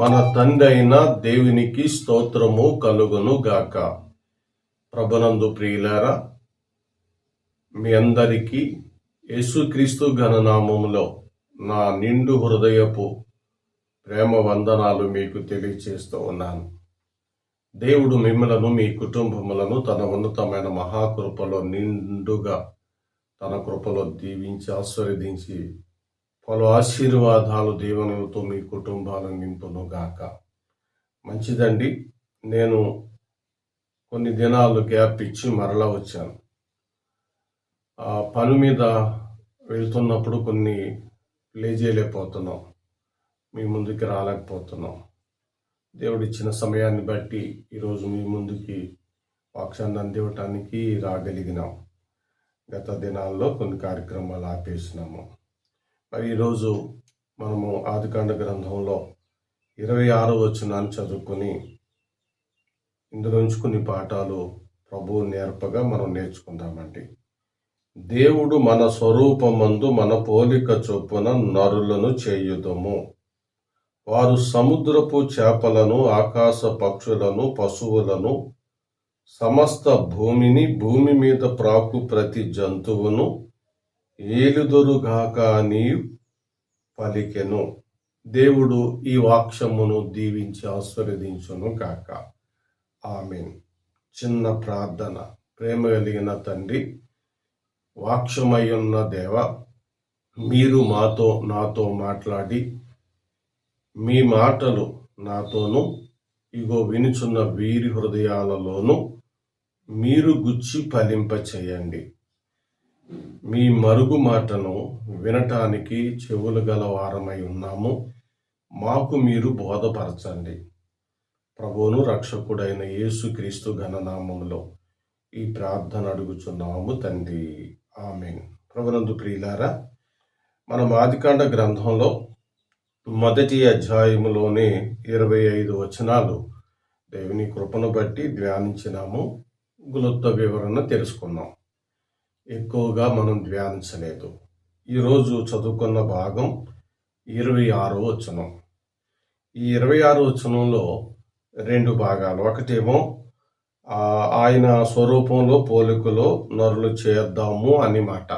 మన తండైన దేవునికి స్తోత్రము కలుగును గాక. ప్రభునందు ప్రియులారా మీ అందరికీ యేసుక్రీస్తు ఘననామములో నా నిండు హృదయపు ప్రేమ వందనాలు మీకు తెలియచేస్తూ ఉన్నాను. దేవుడు మిమ్మలను మీ కుటుంబములను తన ఉన్నతమైన మహాకృపలో నిండుగా తన కృపలో దీవించి ఆశీర్వదించి పలు ఆశీర్వాదాలు దీవెనలతో మీ కుటుంబాలను నింపును గాక. మంచిదండి. నేను కొన్ని దినాలు గ్యాప్ ఇచ్చి మరలా వచ్చాను. ఆ పని మీద వెళ్తున్నప్పుడు కొన్ని ప్లే చేయలేకపోతున్నాం. మీ ముందుకి రాలేకపోతున్నాం. దేవుడిచ్చిన సమయాన్ని బట్టి ఈరోజు మీ ముందుకి వాక్షాన్ని అందివ్వటానికి రాగలిగినాం. గత దినాల్లో కొన్ని కార్యక్రమాలు ఆపేసినాము. మరి ఈరోజు మనము ఆదికాండ గ్రంథంలో ఇరవై ఆరో వచనాన్ని చదువుకొని ఇందులోంచి కొన్ని పాఠాలు ప్రభువు నేర్పగా మనం నేర్చుకుందామండి. దేవుడు మన స్వరూపమందు మన పోలిక చొప్పున నరులను చేయుదము. వారు సముద్రపు చేపలను ఆకాశ పక్షులను పశువులను సమస్త భూమిని భూమి మీద ప్రాకు ప్రతి జంతువును ఏలుదొరుగాక అని పలికెను. దేవుడు ఈ వాక్షమును దీవించి ఆశీర్వదించును గాక. ఆమెన్. చిన్న ప్రార్థన. ప్రేమ కలిగిన తండ్రి వాక్షమయ్యున్న ఉన్న దేవ మీరు మాతో నాతో మాట్లాడి మీ మాటలు నాతోనూ ఇగో వినుచున్న వీరి హృదయాలలోనూ మీరు గుచ్చి ఫలింప చేయండి మీ మరుగు మాటను వినటానికి చెవులు గల వారమై ఉన్నాము. మాకు మీరు బోధపరచండి. ప్రభువును రక్షకుడైన యేసుక్రీస్తు ఘననామములో ఈ ప్రార్థన అడుగుచున్నాము తండ్రి. ఆమెన్. ప్రభునందు ప్రియులారా మనం ఆదికాండ గ్రంథంలో మొదటి అధ్యాయములోనే ఇరవై ఐదు వచనాలు దేవుని కృపను బట్టి ధ్యానించినాము. గులొత్త వివరణ తెలుసుకున్నాం. ఎక్కువగా మనం ధ్యానించలేదు. ఈరోజు చదువుకున్న భాగం ఇరవై ఆరో వచనం. ఈ ఇరవై ఆరో వచనంలో రెండు భాగాలు. ఒకటేమో ఆయన స్వరూపంలో పోలికలో నరులు చేద్దాము అని మాట.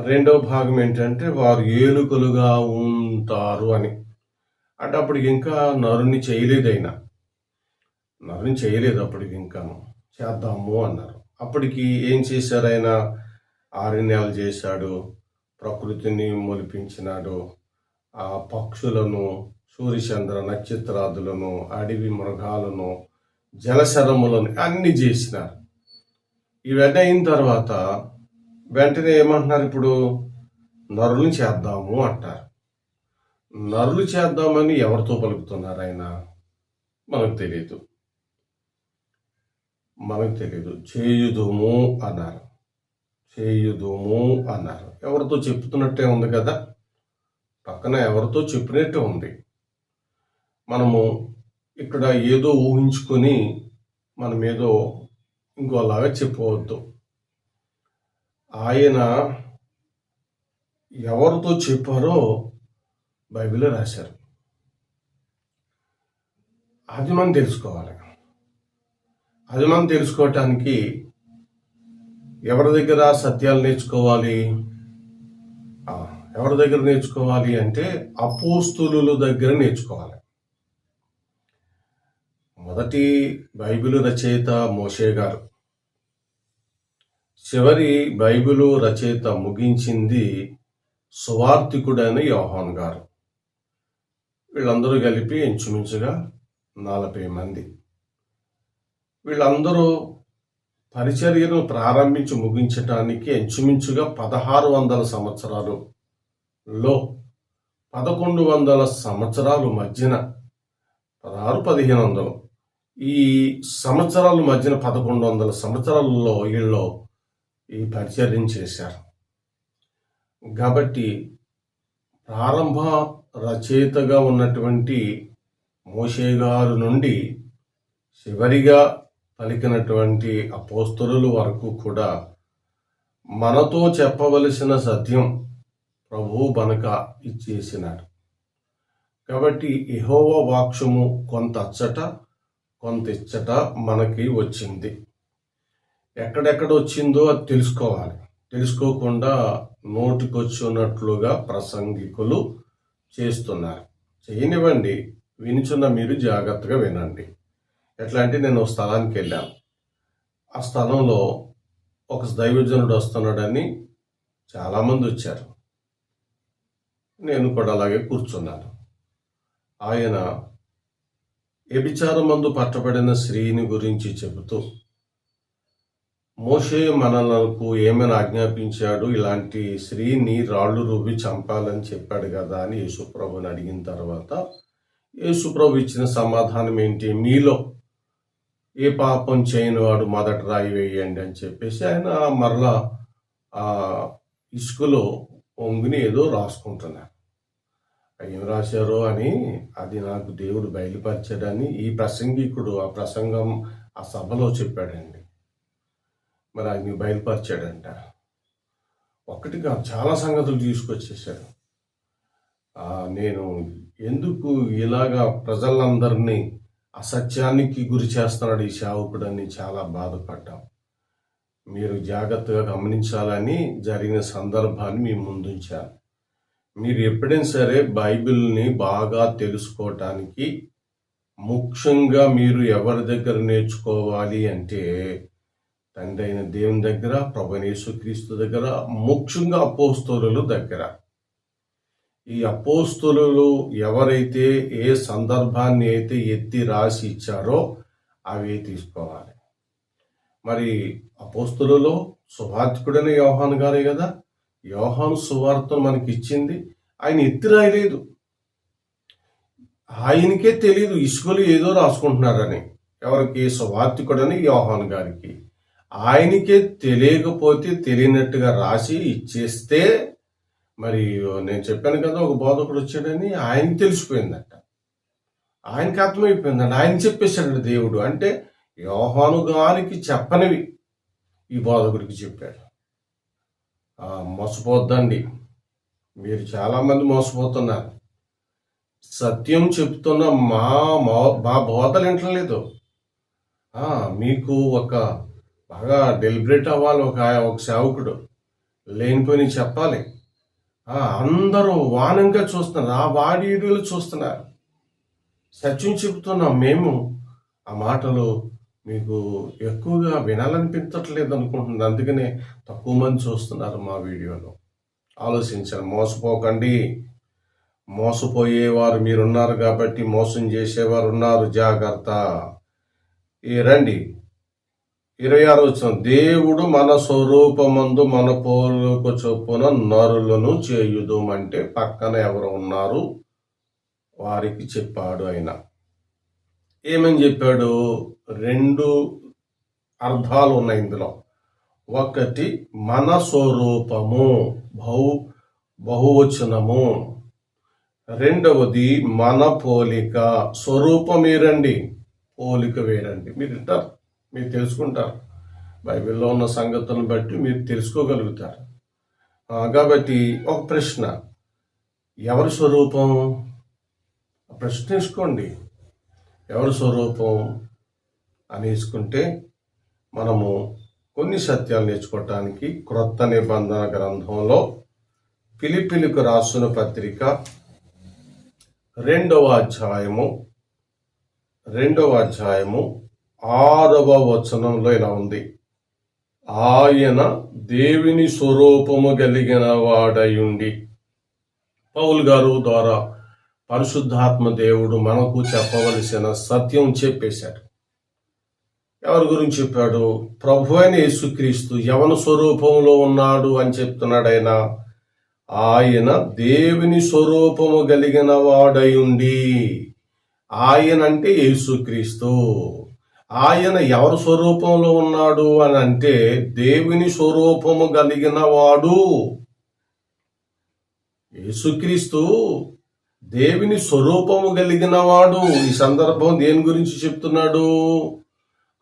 రెండవ భాగం ఏంటంటే వారు ఏలుకలుగా ఉంటారు అని. అంటే అప్పటికి ఇంకా నరుని చేయలేదైనా. నరుని చేయలేదు అప్పటికి ఇంకాను చేద్దాము అన్నారు. అప్పటికి ఏం చేశారు ఆయన చేశాడు ప్రకృతిని మొలిపించినాడు. ఆ పక్షులను సూర్యచంద్ర నక్షత్రాదులను అడవి మృగాలను జలశరములను అన్ని చేసినారు. ఇవన్నీ అయిన తర్వాత వెంటనే ఏమంటున్నారు ఇప్పుడు? నరులు చేద్దాము అంటారు. నరులు చేద్దామని ఎవరితో పలుకుతున్నారు ఆయన? మనకు తెలియదు. మనకు తెలియదు చేయుదుము అన్నారు. చేయుదుము అన్నారు. ఎవరితో చెప్తున్నట్టే ఉంది కదా? పక్కన ఎవరితో చెప్పినట్టే ఉంది. మనము ఇక్కడ ఏదో ఊహించుకొని మనం ఏదో ఇంకోలాగా చెప్పవద్దు. ఆయన ఎవరితో చెప్పారో బైబిల్లో రాశారు. అది మనం తెలుసుకోవాలి. అది మనం తెలుసుకోవటానికి ఎవరి దగ్గర సత్యాలు నేర్చుకోవాలి? ఎవరి దగ్గర నేర్చుకోవాలి అంటే అపోస్తులు దగ్గర నేర్చుకోవాలి. మొదటి బైబిల్ రచయిత మోషే గారు. చివరి బైబిలు రచయిత ముగించింది సువార్థికుడైన యోహాన్ గారు. వీళ్ళందరూ కలిపి ఇంచుమించుగా నలభై మంది. వీళ్ళందరూ పరిచర్యను ప్రారంభించి ముగించటానికి ఇంచుమించుగా పదహారు వందల సంవత్సరాలులో పదకొండు వందల సంవత్సరాలు మధ్యన పదహారు పదిహేను వందలు. ఈ సంవత్సరాల మధ్యన పదకొండు వందల సంవత్సరాలలో వీళ్ళు ఈ పరిచర్యం చేశారు. కాబట్టి ప్రారంభ రచయితగా ఉన్నటువంటి మోషే గారు నుండి చివరిగా పలికినటువంటి అపోస్తరుల వరకు కూడా మనతో చెప్పవలసిన సత్యం ప్రభువు బనక ఇచ్చేసినాడు. కాబట్టి ఇహోవ వాక్యము కొంత అచ్చట కొంత ఇచ్చట మనకి వచ్చింది. ఎక్కడెక్కడ వచ్చిందో అది తెలుసుకోవాలి. తెలుసుకోకుండా నోటికొచ్చినట్లుగా ప్రసంగికులు చేస్తున్నారు. చేయనివ్వండి వినిచున్న మీరు జాగ్రత్తగా వినండి. ఎట్లా అంటే నేను ఒక స్థలానికి వెళ్ళాను ఆ స్థలంలో ఒక దైవజనుడు వస్తున్నాడని చాలామంది వచ్చారు. నేను కూడా అలాగే కూర్చున్నాను. ఆయన వ్యభిచారం మందు పట్టబడిన స్త్రీని గురించి చెబుతూ మోషే మనలకు ఏమైనా ఆజ్ఞాపించాడు? ఇలాంటి స్త్రీని రాళ్ళు రూపి చంపాలని చెప్పాడు కదా అని యేసుప్రభుని అడిగిన తర్వాత యేసుప్రభు ఇచ్చిన సమాధానం ఏంటి? మీలో ఏ పాపం చేయని వాడు మొదట రాయి వేయండి అని చెప్పేసి ఆయన మరలా ఆ ఇసుకలో పొంగిని ఏదో రాసుకుంటున్నారు. ఏం రాశారో అని అది నాకు దేవుడు బయలుపరిచాడని ఈ ప్రసంగికుడు ఆ ప్రసంగం ఆ సభలో చెప్పాడండి. మరి ఆయన బయలుపరిచాడంట. ఒక్కటిగా చాలా సంగతులు తీసుకొచ్చేసాడు నేను ఎందుకు ఇలాగా ప్రజలందరినీ అసత్యానికి గురి చేస్తున్నాడు ఈ సేవకుడని చాలా బాధపడ్డాం. మీరు జాగ్రత్తగా గమనించాలని జరిగిన సందర్భాన్ని మీ ముందుంచాను మీరు ఎప్పుడైనా సరే బైబిల్ని బాగా తెలుసుకోవటానికి ముఖ్యంగా మీరు ఎవరి దగ్గర నేర్చుకోవాలి అంటే తండ్రి అయిన దేవుని దగ్గర ప్రభనేసు క్రీస్తు దగ్గర ముఖ్యంగా అపోస్తోలుల దగ్గర. ఈ అపోస్తులు ఎవరైతే ఏ సందర్భాన్ని అయితే ఎత్తి రాసి ఇచ్చారో అవే తీసుకోవాలి. మరి అపోస్తులలో సువార్తికుడైన యోహాన్ గారే కదా? యోహాను సువార్తను మనకి ఇచ్చింది ఆయన ఎత్తి రాయలేదు. ఆయనకే తెలియదు ఇసుకలు ఏదో రాసుకుంటున్నారని. ఎవరికి? సువార్తికుడని యోహాన్ గారికి. ఆయనకే తెలియకపోతే తెలియనట్టుగా రాసి ఇచ్చేస్తే మరి నేను చెప్పాను కదా ఒక బోధకుడు వచ్చాడని ఆయన తెలిసిపోయిందట. ఆయనకి అర్థమైపోయిందండి. ఆయన చెప్పేశాడు దేవుడు. అంటే యోహాను గారికి చెప్పనివి ఈ బోధకుడికి చెప్పాడు. మోసపోద్దండి. మీరు చాలామంది మోసపోతున్నారు. సత్యం చెప్తున్న మా మా- బోధలు వింటలేదు. మీకు ఒక బాగా డెలిబరేట్ అవ్వాలి ఒక ఒక సేవకుడు. లేనిపోయి చెప్పాలి. అందరూ వానంగా చూస్తున్నారు. ఆ వాడి చూస్తున్నారు. సత్యం చెబుతున్నాం మేము ఆ మాటలు మీకు ఎక్కువగా వినాలనిపించట్లేదు అనుకుంటున్నాను. అందుకనే తక్కువ మంది చూస్తున్నారు మా వీడియోలో ఆలోచించాలి మోసపోకండి. మోసపోయేవారు మీరున్నారు కాబట్టి మోసం చేసేవారు ఉన్నారు. జాగ్రత్త. ఏ రండి. ఇరవై ఆరు వచ్చిన దేవుడు మన స్వరూపమందు మన పోలుకు చొప్పున నరులను చేయుదుమంటే పక్కన ఎవరు ఉన్నారు? వారికి చెప్పాడు ఆయన. ఏమని చెప్పాడు? రెండు అర్థాలు ఉన్నాయి ఇందులో. ఒకటి మన స్వరూపము బహు బహువచనము. రెండవది మన పోలిక. స్వరూపం వేరండి పోలిక వేరండి. మీరు వింటారు? మీరు తెలుసుకుంటారు. బైబిల్లో ఉన్న సంగతులను బట్టి మీరు తెలుసుకోగలుగుతారు. కాబట్టి ఒక ప్రశ్న. ఎవరి స్వరూపం? ప్రశ్నించుకోండి. ఎవరి స్వరూపం? అనేసుకుంటే మనము కొన్ని సత్యాలు నేర్చుకోవటానికి క్రొత్త నిబంధన గ్రంథంలో పిలిపిలికు రాసిన పత్రిక రెండవ అధ్యాయము రెండవ అధ్యాయము ఆరవ వచనంలో ఇలా ఉంది. ఆయన దేవుని స్వరూపము కలిగిన వాడయుండి. పౌల్ గారు ద్వారా పరిశుద్ధాత్మ దేవుడు మనకు చెప్పవలసిన సత్యం చెప్పేశాడు. ఎవరి గురించి చెప్పాడు? ప్రభు అయిన యేసుక్రీస్తు యవన స్వరూపంలో ఉన్నాడు అని చెప్తున్నాడు ఆయన ఆయన దేవుని స్వరూపము కలిగిన వాడయుండి. ఆయన అంటే యేసుక్రీస్తు. ఆయన ఎవరి స్వరూపంలో ఉన్నాడు అని అంటే దేవుని స్వరూపము కలిగిన వాడు. యేసుక్రీస్తు దేవుని స్వరూపము కలిగిన వాడు. ఈ సందర్భం దేని గురించి చెప్తున్నాడు?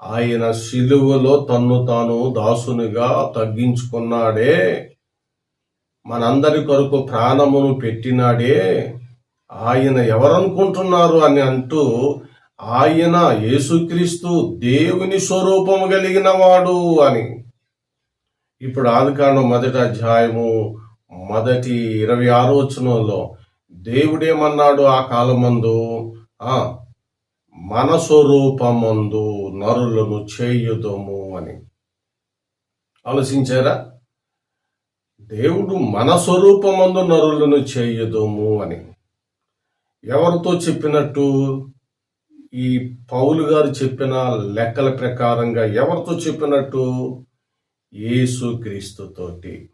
ఆయన శిలువలో తన్ను తాను దాసునిగా తగ్గించుకున్నాడే. మనందరి కొరకు ప్రాణమును పెట్టినాడే. ఆయన ఎవరనుకుంటున్నారు అని అంటూ ఆయన యేసుక్రీస్తు దేవుని స్వరూపము కలిగిన వాడు అని. ఇప్పుడు ఆదికాండం మొదటి అధ్యాయము మొదటి ఇరవై ఆరో వచనంలో దేవుడేమన్నాడు ఆ కాలమందు? ఆ మన స్వరూపమందు నరులను చేయుదము అని. ఆలోచించారా? దేవుడు మన స్వరూపమందు నరులను చేయుదము అని. ఎవరితో చెప్పినట్టు? ఈ పౌలు గారు చెప్పిన లెక్కల ప్రకారంగా ఎవరితో చెప్పినట్టు? యేసుక్రీస్తుతోటి.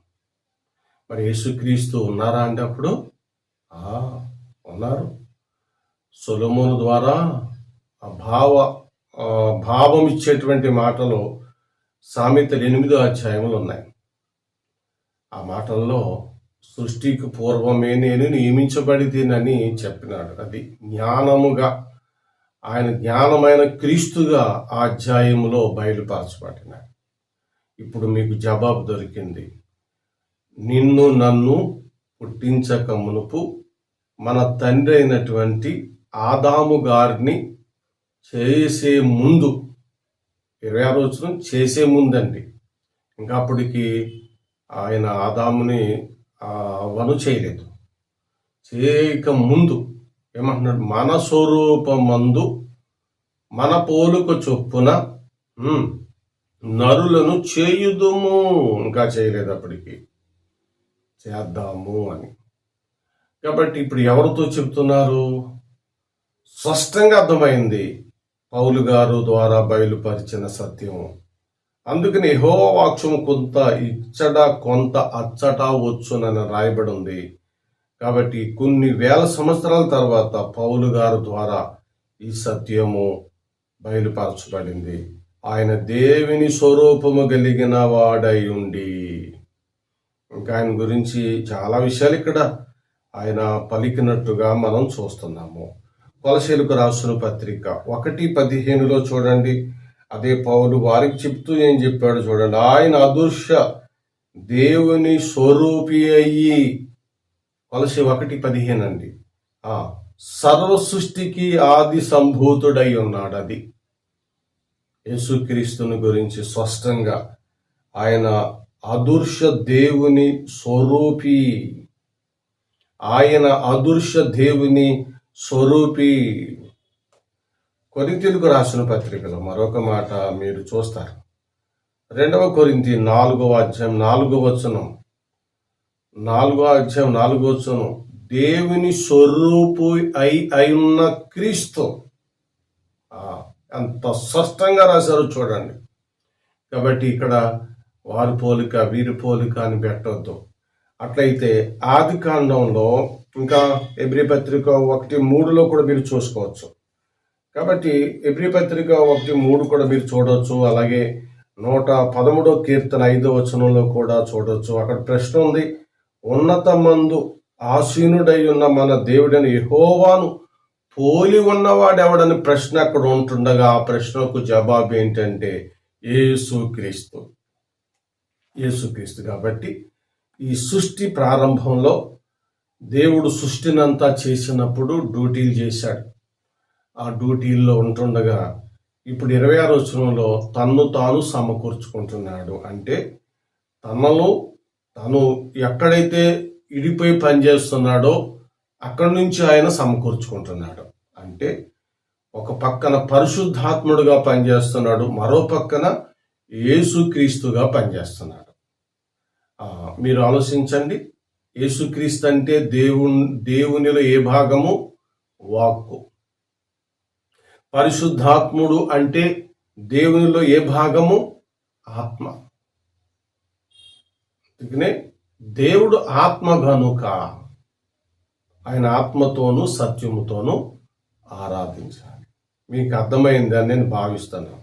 మరి యేసుక్రీస్తు ఉన్నారా అంటే అప్పుడు? ఆ, ఉన్నారు. సొలమోను ద్వారా ఆ భావ భావం ఇచ్చేటువంటి మాటలు సామెతలు ఎనిమిదో అధ్యాయములు ఉన్నాయి. ఆ మాటల్లో సృష్టికి పూర్వమే నేను నియమించబడితేనని చెప్పినాడు. అది జ్ఞానముగా ఆయన జ్ఞానమైన క్రీస్తుగా ఆ అధ్యాయంలో బయలుపరచబడినాడు. ఇప్పుడు మీకు జవాబు దొరికింది. నిన్ను నన్ను పుట్టించక మునుపు మన తండ్రి అయినటువంటి ఆదాము గారిని చేసే ముందు ఇరవై ఆరు వచ్చిన చేసే ముందండి. ఇంకా అప్పటికి ఆయన ఆదాముని వను చేయలేదు. చేయక ముందు ఏమంటున్నాడు? మన స్వరూపమందు మన పోలుక చొప్పున నరులను చేయుదుము. ఇంకా చేయలేదు అప్పటికి. చేద్దాము అని. కాబట్టి ఇప్పుడు ఎవరితో చెప్తున్నారు? స్పష్టంగా అర్థమైంది. పౌలు గారు ద్వారా బయలుపరిచిన సత్యం. అందుకని హోవాక్షము కొంత ఇచ్చట కొంత అచ్చట వచ్చునని రాయబడి ఉంది. కాబట్టి కొన్ని వేల సంవత్సరాల తర్వాత పౌలు గారు ద్వారా ఈ సత్యము బయలుపరచబడింది. ఆయన దేవుని స్వరూపము కలిగిన వాడై ఉండి. ఇంకా ఆయన గురించి చాలా విషయాలు ఇక్కడ ఆయన పలికినట్టుగా మనం చూస్తున్నాము. కొలశీలకు రాసిన పత్రిక ఒకటి పదిహేనులో చూడండి. అదే పౌలు వారికి చెప్తూ ఏం చెప్పాడు చూడండి. ఆయన అదృశ్య దేవుని స్వరూపి అయ్యి కొలసి ఒకటి పదిహేను అండి సర్వ సృష్టికి ఆది సంభూతుడై ఉన్నాడు అది యేసుక్రీస్తుని గురించి స్పష్టంగా ఆయన అదృశ్య దేవుని స్వరూపి. ఆయన అదృశ్య దేవుని స్వరూపి. కొరింతీలకు రాసిన పత్రికలో మరొక మాట మీరు చూస్తారు. రెండవ కొరింతి నాలుగవ అధ్యాయం నాలుగవ వచనం. నాలుగో అధ్యాయం నాలుగో వచనం. దేవుని స్వరూపు అయి అయి ఉన్న క్రీస్తు అంత స్పష్టంగా రాశారు చూడండి. కాబట్టి ఇక్కడ వారి పోలిక వీరి పోలిక అని పెట్టవద్దు అట్లయితే ఆది కాండంలో ఇంకా ఎబ్రి పత్రిక ఒకటి మూడులో కూడా మీరు చూసుకోవచ్చు. కాబట్టి ఎబ్రి పత్రిక ఒకటి మూడు కూడా మీరు చూడవచ్చు అలాగే నూట పదమూడో కీర్తన ఐదో వచనంలో కూడా చూడవచ్చు అక్కడ ప్రశ్న ఉంది. ఉన్నత మందు ఆసీనుడై ఉన్న మన దేవుడని యహోవాను పోలి ఉన్నవాడెవడని ప్రశ్న అక్కడ ఉంటుండగా ఆ ప్రశ్నకు జవాబు ఏంటంటే ఏసుక్రీస్తు ఏసుక్రీస్తు కాబట్టి ఈ సృష్టి ప్రారంభంలో దేవుడు సృష్టినంతా చేసినప్పుడు డ్యూటీలు చేశాడు. ఆ డ్యూటీల్లో ఉంటుండగా ఇప్పుడు ఇరవై ఆరు వచనంలో తన్ను తాను సమకూర్చుకుంటున్నాడు. అంటే తనలో తను ఎక్కడైతే ఇడిపోయి పనిచేస్తున్నాడో అక్కడి నుంచి ఆయన సమకూర్చుకుంటున్నాడు. అంటే ఒక పక్కన పరిశుద్ధాత్ముడుగా పనిచేస్తున్నాడు మరో పక్కన యేసుక్రీస్తుగా పనిచేస్తున్నాడు. మీరు ఆలోచించండి. యేసుక్రీస్తు అంటే దేవుని దేవునిలో ఏ భాగము? వాక్కు. పరిశుద్ధాత్ముడు అంటే దేవునిలో ఏ భాగము? ఆత్మ. అందుకనే దేవుడు ఆత్మ గనుక ఆయన ఆత్మతోనూ సత్యముతోనూ ఆరాధించాలి. మీకు అర్థమైందని నేను భావిస్తున్నాను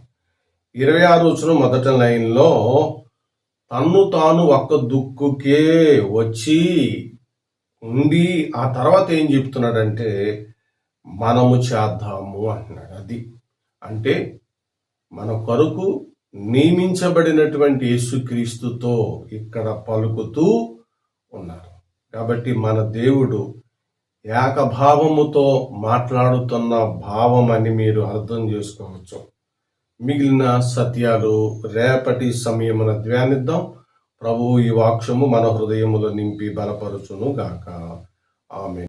ఇరవై ఆరు వచ్చిన మొదటి లైన్లో తన్ను తాను ఒక్క దుక్కుకే వచ్చి ఉండి ఆ తర్వాత ఏం చెప్తున్నాడంటే మనము చేద్దాము అంటున్నాడు. అది అంటే మన కొరకు నియమించబడినటువంటి యేసుక్రీస్తుతో ఇక్కడ పలుకుతూ ఉన్నారు. కాబట్టి మన దేవుడు ఏకభావముతో మాట్లాడుతున్న భావం అని మీరు అర్థం చేసుకోవచ్చు. మిగిలిన సత్యాలు రేపటి సమయమున ధ్యానిద్దాం. ప్రభువు ఈ వాక్షము మన హృదయములో నింపి బలపరచును గాక ఆమె